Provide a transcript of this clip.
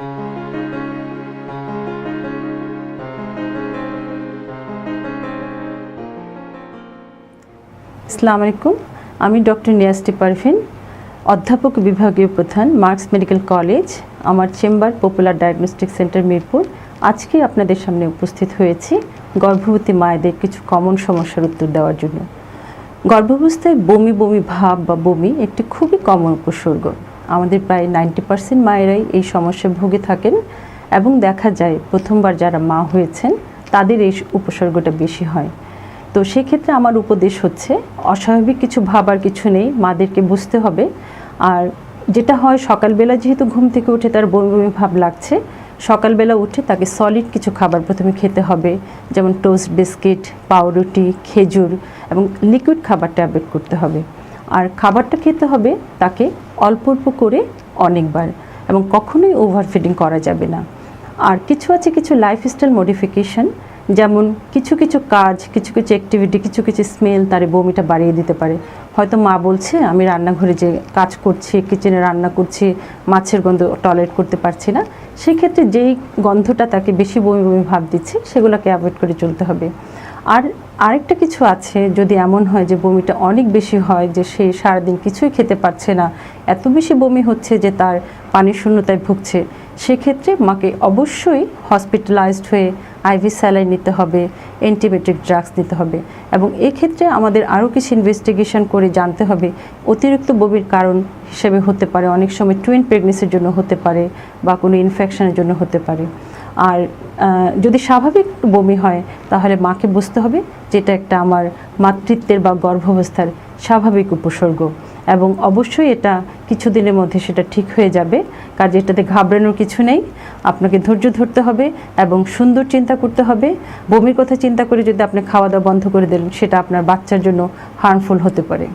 আসসালামু আলাইকুম। আমি ডক্টর নিয়াস্টি পারভিন অধ্যাপক বিভাগীয় প্রধান, মার্কস মেডিকেল কলেজ, আমার chamber popular diagnostic centre Mirpur. আজকে আপনাদের সামনে উপস্থিত হয়েছি গর্ভবতী মায়েদের কিছু কমন সমস্যার উত্তর দেওয়ার জন্য। গর্ভাবস্থায় বমি বমি ভাব বা বমি একটি খুবই কমন উপসর্গ। আমাদের প্রায় নাইনটি পার্সেন্ট মায়েরাই এই সমস্যায় ভুগে থাকেন এবং দেখা যায় প্রথমবার যারা মা হয়েছেন, তাদের এই উপসর্গটা বেশি হয়। তো সেক্ষেত্রে আমার উপদেশ হচ্ছে, অস্বাভাবিক কিছু ভাবার কিছু নেই, মাদেরকে বুঝতে হবে। আর যেটা হয়, সকালবেলা যেহেতু ঘুম থেকে উঠে তার বমি বমি ভাব লাগছে, সকালবেলা উঠে তাকে সলিড কিছু খাবার প্রথমে খেতে হবে, যেমন টোস্ট বিস্কিট পাউরুটি, খেজুর এবং লিকুইড খাবারটা অ্যাভয়েড করতে হবে। আর খাবারটা খেতে হবে তাকে অল্প অল্প করে অনেকবার এবং কখনোই ওভার ফিডিং করা যাবে না। আর কিছু আছে কিছু লাইফস্টাইল মডিফিকেশন যেমন কিছু কিছু কাজ, কিছু কিছু অ্যাক্টিভিটি কিছু কিছু স্মেল তার বমিটা বাড়িয়ে দিতে পারে। হয়তো মা বলছে, আমি রান্নাঘরে যে কাজ করছি কিচেনে রান্না করছি, মাছের গন্ধ টয়লেট করতে পারছি না। সেক্ষেত্রে যেই গন্ধটা তাকে বেশি বমি বমি ভাব দিচ্ছে, সেগুলোকে অ্যাভয়েড করে চলতে হবে। আর আরেকটা কিছু আছে, যদি এমন হয় যে বমিটা অনেক বেশি হয় যে সে সারাদিন কিছুই খেতে পারছে না, এত বেশি বমি হচ্ছে যে তার পানি শূন্যতায় ভুগছে, সেক্ষেত্রে মাকে অবশ্যই হসপিটালাইজড হয়ে আইভি স্যালাইন নিতে হবে অ্যান্টিবায়োটিক ড্রাগস নিতে হবে এবং এক্ষেত্রে আমাদের আরও কিছু ইনভেস্টিগেশন করে জানতে হবে। অতিরিক্ত বমির কারণ হিসেবে হতে পারে, অনেক সময় টুইন প্রেগনেন্সির জন্য হতে পারে বা কোনো ইনফেকশনের জন্য হতে পারে। আর যদি স্বাভাবিক বমি হয়, তাহলে মাকে বুঝতে হবে যেটা একটা আমার মাতৃত্বের বা গর্ভাবস্থার স্বাভাবিক উপসর্গ। এবং অবশ্যই এটা কিছুদিনের মধ্যে সেটা ঠিক হয়ে যাবে। কাজে এটাতে ঘাবড়ানোর কিছু নেই। আপনাকে ধৈর্য ধরতে হবে এবং সুন্দর চিন্তা করতে হবে। বমির কথা চিন্তা করে যদি আপনি খাওয়া দাওয়া বন্ধ করে দেন, সেটা আপনার বাচ্চার জন্য হার্মফুল হতে পারে।